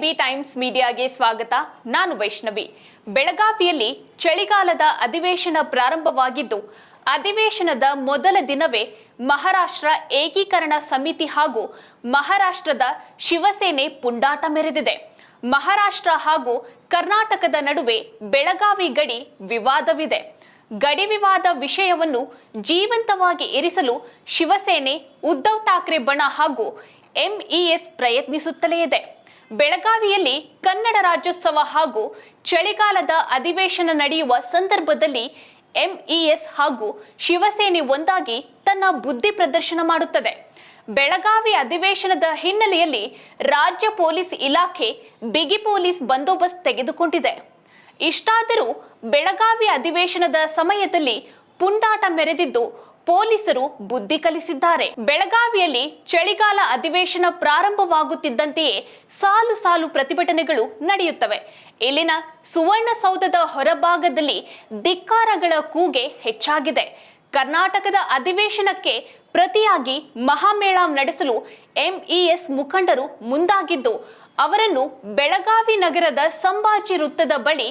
B times ಮೀಡಿಯಾಗೆ ಸ್ವಾಗತ. ನಾನು ವೈಷ್ಣವಿ. ಬೆಳಗಾವಿಯಲ್ಲಿ ಚಳಿಗಾಲದ ಅಧಿವೇಶನ ಪ್ರಾರಂಭವಾಗಿದ್ದು, ಅಧಿವೇಶನದ ಮೊದಲ ದಿನವೇ ಮಹಾರಾಷ್ಟ್ರ ಏಕೀಕರಣ ಸಮಿತಿ ಹಾಗೂ ಮಹಾರಾಷ್ಟ್ರದ ಶಿವಸೇನೆ ಪುಂಡಾಟ ಮೆರೆದಿದೆ. ಮಹಾರಾಷ್ಟ್ರ ಹಾಗೂ ಕರ್ನಾಟಕದ ನಡುವೆ ಬೆಳಗಾವಿ ಗಡಿ ವಿವಾದವಿದೆ. ಗಡಿ ವಿವಾದ ವಿಷಯವನ್ನು ಜೀವಂತವಾಗಿ ಇರಿಸಲು ಶಿವಸೇನೆ ಉದ್ಧವ್ ಠಾಕ್ರೆ ಬಣ ಹಾಗೂ ಎಂಇಎಸ್ ಪ್ರಯತ್ನಿಸುತ್ತಲೇ ಇದೆ. ಬೆಳಗಾವಿಯಲ್ಲಿ ಕನ್ನಡ ರಾಜ್ಯೋತ್ಸವ ಹಾಗೂ ಚಳಿಗಾಲದ ಅಧಿವೇಶನ ನಡೆಯುವ ಸಂದರ್ಭದಲ್ಲಿ ಎಂಇಎಸ್ ಹಾಗೂ ಶಿವಸೇನೆ ಒಂದಾಗಿ ತನ್ನ ಬುದ್ಧಿ ಪ್ರದರ್ಶನ ಮಾಡುತ್ತದೆ. ಬೆಳಗಾವಿ ಅಧಿವೇಶನದ ಹಿನ್ನೆಲೆಯಲ್ಲಿ ರಾಜ್ಯ ಪೊಲೀಸ್ ಇಲಾಖೆ ಬಿಗಿ ಪೊಲೀಸ್ ಬಂದೋಬಸ್ತ್ ತೆಗೆದುಕೊಂಡಿದೆ. ಇಷ್ಟಾದರೂ ಬೆಳಗಾವಿ ಅಧಿವೇಶನದ ಸಮಯದಲ್ಲಿ ಪುಂಡಾಟ ಮೆರೆದಿದ್ದು ಪೊಲೀಸರು ಬುದ್ಧಿ ಕಲಿಸಿದ್ದಾರೆ. ಬೆಳಗಾವಿಯಲ್ಲಿ ಚಳಿಗಾಲ ಅಧಿವೇಶನ ಪ್ರಾರಂಭವಾಗುತ್ತಿದ್ದಂತೆಯೇ ಸಾಲು ಸಾಲು ಪ್ರತಿಭಟನೆಗಳು ನಡೆಯುತ್ತವೆ. ಇಲ್ಲಿನ ಸುವರ್ಣಸೌಧದ ಹೊರಭಾಗದಲ್ಲಿ ಧಿಕ್ಕಾರಗಳ ಕೂಗೆ ಹೆಚ್ಚಾಗಿದೆ. ಕರ್ನಾಟಕದ ಅಧಿವೇಶನಕ್ಕೆ ಪ್ರತಿಯಾಗಿ ಮಹಾಮೇಳ ನಡೆಸಲು ಎಂಇಎಸ್ ಮುಖಂಡರು ಮುಂದಾಗಿದ್ದು, ಅವರನ್ನು ಬೆಳಗಾವಿ ನಗರದ ಸಂಭಾಜಿ ವೃತ್ತದ ಬಳಿ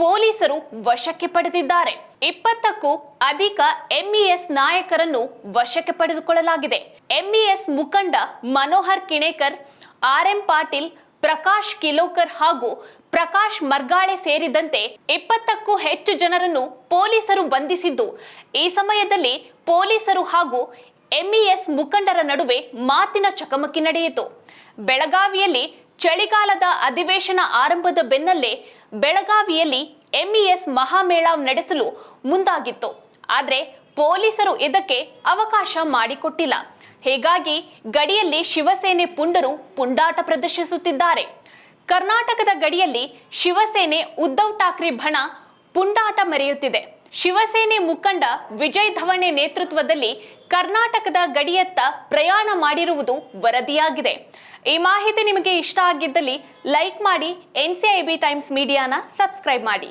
ಪೊಲೀಸರು ವಶಕ್ಕೆ ಪಡೆದಿದ್ದಾರೆ. ಇಪ್ಪತ್ತಕ್ಕೂ ಅಧಿಕ ಎಂಇಎಸ್ ನಾಯಕರನ್ನು ವಶಕ್ಕೆ ಪಡೆದುಕೊಳ್ಳಲಾಗಿದೆ. ಎಂಇಎಸ್ ಮುಖಂಡ ಮನೋಹರ್ ಕಿಣೇಕರ್, ಆರ್ ಎಂ ಪಾಟೀಲ್, ಪ್ರಕಾಶ್ ಕಿಲೋಕರ್ ಹಾಗೂ ಪ್ರಕಾಶ್ ಮರ್ಗಾಳೆ ಸೇರಿದಂತೆ ಇಪ್ಪತ್ತಕ್ಕೂ ಹೆಚ್ಚು ಜನರನ್ನು ಪೊಲೀಸರು ಬಂಧಿಸಿದ್ದು. ಈ ಸಮಯದಲ್ಲಿ ಪೊಲೀಸರು ಹಾಗೂ ಎಂಇಎಸ್ ಮುಖಂಡರ ನಡುವೆ ಮಾತಿನ ಚಕಮಕಿ ನಡೆಯಿತು. ಬೆಳಗಾವಿಯಲ್ಲಿ ಚಳಿಗಾಲದ ಅಧಿವೇಶನ ಆರಂಭದ ಬೆನ್ನಲ್ಲೇ ಬೆಳಗಾವಿಯಲ್ಲಿ ಎಂಇಎಸ್ ಮಹಾಮೇಳ ನಡೆಸಲು ಮುಂದಾಗಿತ್ತು. ಆದರೆ ಪೊಲೀಸರು ಇದಕ್ಕೆ ಅವಕಾಶ ಮಾಡಿಕೊಟ್ಟಿಲ್ಲ. ಹೀಗಾಗಿ ಗಡಿಯಲ್ಲಿ ಶಿವಸೇನೆ ಪುಂಡರು ಪುಂಡಾಟ ಪ್ರದರ್ಶಿಸುತ್ತಿದ್ದಾರೆ. ಕರ್ನಾಟಕದ ಗಡಿಯಲ್ಲಿ ಶಿವಸೇನೆ ಉದ್ಧವ್ ಠಾಕ್ರೆ ಬಣ ಪುಂಡಾಟ ಮೆರೆಯುತ್ತಿದೆ. ಶಿವಸೇನೆ ಮುಖಂಡ ವಿಜಯ್ ಧವಣೆ ನೇತೃತ್ವದಲ್ಲಿ ಕರ್ನಾಟಕದ ಗಡಿಯತ್ತ ಪ್ರಯಾಣ ಮಾಡಿರುವುದು ವರದಿಯಾಗಿದೆ. ಈ ಮಾಹಿತಿ ನಿಮಗೆ ಇಷ್ಟ ಆಗಿದ್ದಲ್ಲಿ ಲೈಕ್ ಮಾಡಿ ಎನ್ಸಿಐಬಿ ಟೈಮ್ಸ್ ಮೀಡಿಯಾನ ಸಬ್ಸ್ಕ್ರೈಬ್ ಮಾಡಿ.